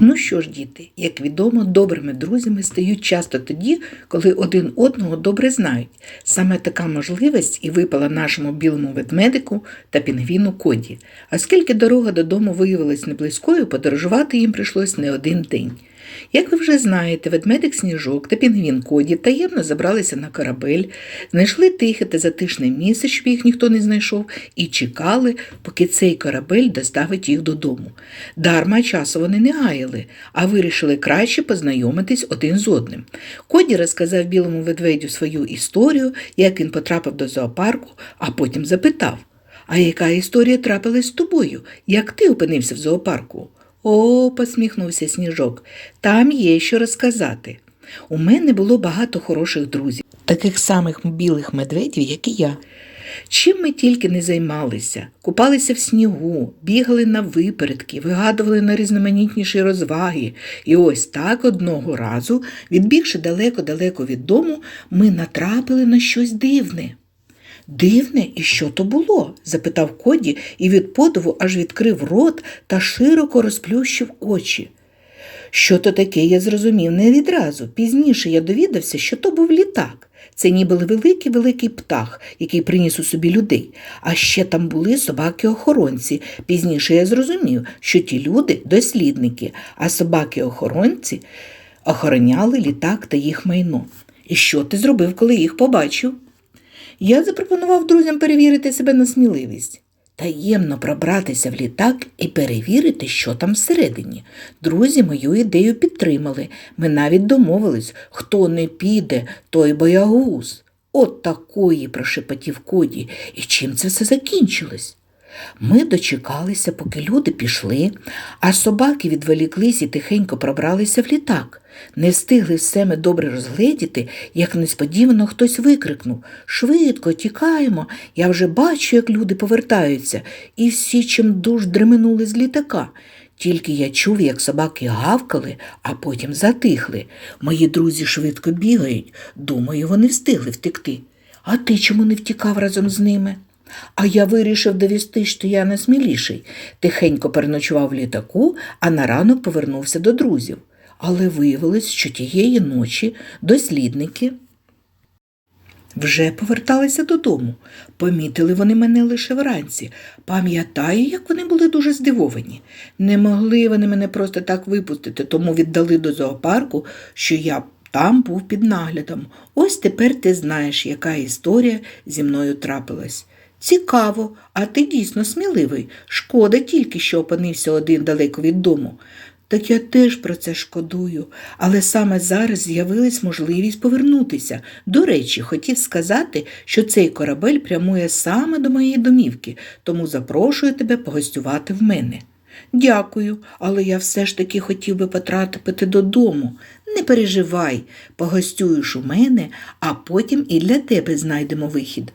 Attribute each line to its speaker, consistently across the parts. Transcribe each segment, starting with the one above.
Speaker 1: Ну що ж, діти, як відомо, добрими друзями стають часто тоді, коли один одного добре знають. Саме така можливість і випала нашому білому ведмедику та пінгвіну Коді. Оскільки дорога додому виявилась неблизькою, подорожувати їм прийшлось не один день. Як ви вже знаєте, ведмедик Сніжок та пінгвін Коді таємно забралися на корабель, знайшли тихе та затишне місце, щоб їх ніхто не знайшов, і чекали, поки цей корабель доставить їх додому. Дарма часу вони не гаяли, а вирішили краще познайомитись один з одним. Коді розказав білому ведмедю свою історію, як він потрапив до зоопарку, а потім запитав: А яка історія трапилась з тобою? Як ти опинився в зоопарку? О, посміхнувся сніжок. Там є що розказати. У мене було багато хороших друзів, таких самих білих медведів, як і я. Чим ми тільки не займалися, купалися в снігу, бігали на випередки, вигадували найрізноманітніші розваги. І ось так одного разу, відбігши далеко-далеко від дому, ми натрапили на щось дивне. Дивне, і що то було? запитав Коді і від подиву аж відкрив рот та широко розплющив очі. Що то таке, я зрозумів не відразу. Пізніше я довідався, що то був літак. Це ніби великий великий птах, який приніс у собі людей. А ще там були собаки-охоронці. Пізніше я зрозумів, що ті люди дослідники, а собаки-охоронці охороняли літак та їх майно. І що ти зробив, коли їх побачив? Я запропонував друзям перевірити себе на сміливість. Таємно пробратися в літак і перевірити, що там всередині. Друзі мою ідею підтримали. Ми навіть домовились, хто не піде, той боягуз. От такої, прошепотів Коді, і чим це все закінчилось? Ми дочекалися, поки люди пішли, а собаки відволіклись і тихенько пробралися в літак. Не встигли все ми добре розгледіти, як несподівано хтось викрикнув Швидко, тікаємо. Я вже бачу, як люди повертаються, і всі чимдуж дременули з літака. Тільки я чув, як собаки гавкали, а потім затихли. Мої друзі швидко бігають. Думаю, вони встигли втекти. А ти чому не втікав разом з ними? А я вирішив довести, що я найсміліший. Тихенько переночував в літаку, а на ранок повернувся до друзів. Але виявилось, що тієї ночі дослідники вже поверталися додому. Помітили вони мене лише вранці. Пам'ятаю, як вони були дуже здивовані. Не могли вони мене просто так випустити, тому віддали до зоопарку, що я там був під наглядом. Ось тепер ти знаєш, яка історія зі мною трапилась. Цікаво, а ти дійсно сміливий. Шкода тільки, що опинився один далеко від дому. Так я теж про це шкодую, але саме зараз з'явилась можливість повернутися. До речі, хотів сказати, що цей корабель прямує саме до моєї домівки, тому запрошую тебе погостювати в мене. Дякую, але я все ж таки хотів би потрапити додому. Не переживай, погостюєш у мене, а потім і для тебе знайдемо вихід.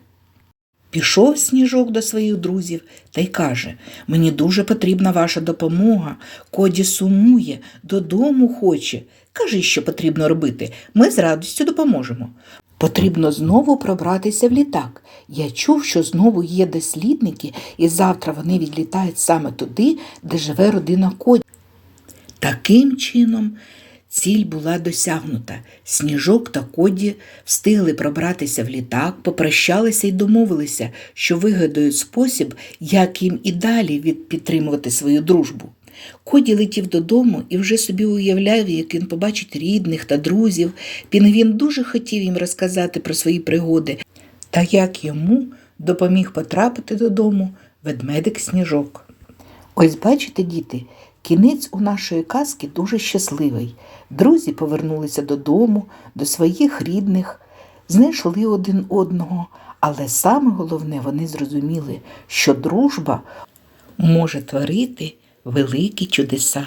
Speaker 1: Пішов сніжок до своїх друзів та й каже Мені дуже потрібна ваша допомога. Коді сумує, додому хоче. Кажи, що потрібно робити. Ми з радістю допоможемо. Потрібно знову пробратися в літак. Я чув, що знову є дослідники, і завтра вони відлітають саме туди, де живе родина Коді. Таким чином, ціль була досягнута. Сніжок та Коді встигли пробратися в літак, попрощалися і домовилися, що вигадають спосіб, як їм і далі від- підтримувати свою дружбу. Коді летів додому і вже собі уявляв, як він побачить рідних та друзів. Пінгвін дуже хотів їм розказати про свої пригоди, та як йому допоміг потрапити додому ведмедик сніжок. Ось бачите, діти, кінець у нашої казки дуже щасливий. Друзі повернулися додому, до своїх рідних, знайшли один одного, але саме головне вони зрозуміли, що дружба може творити великі чудеса.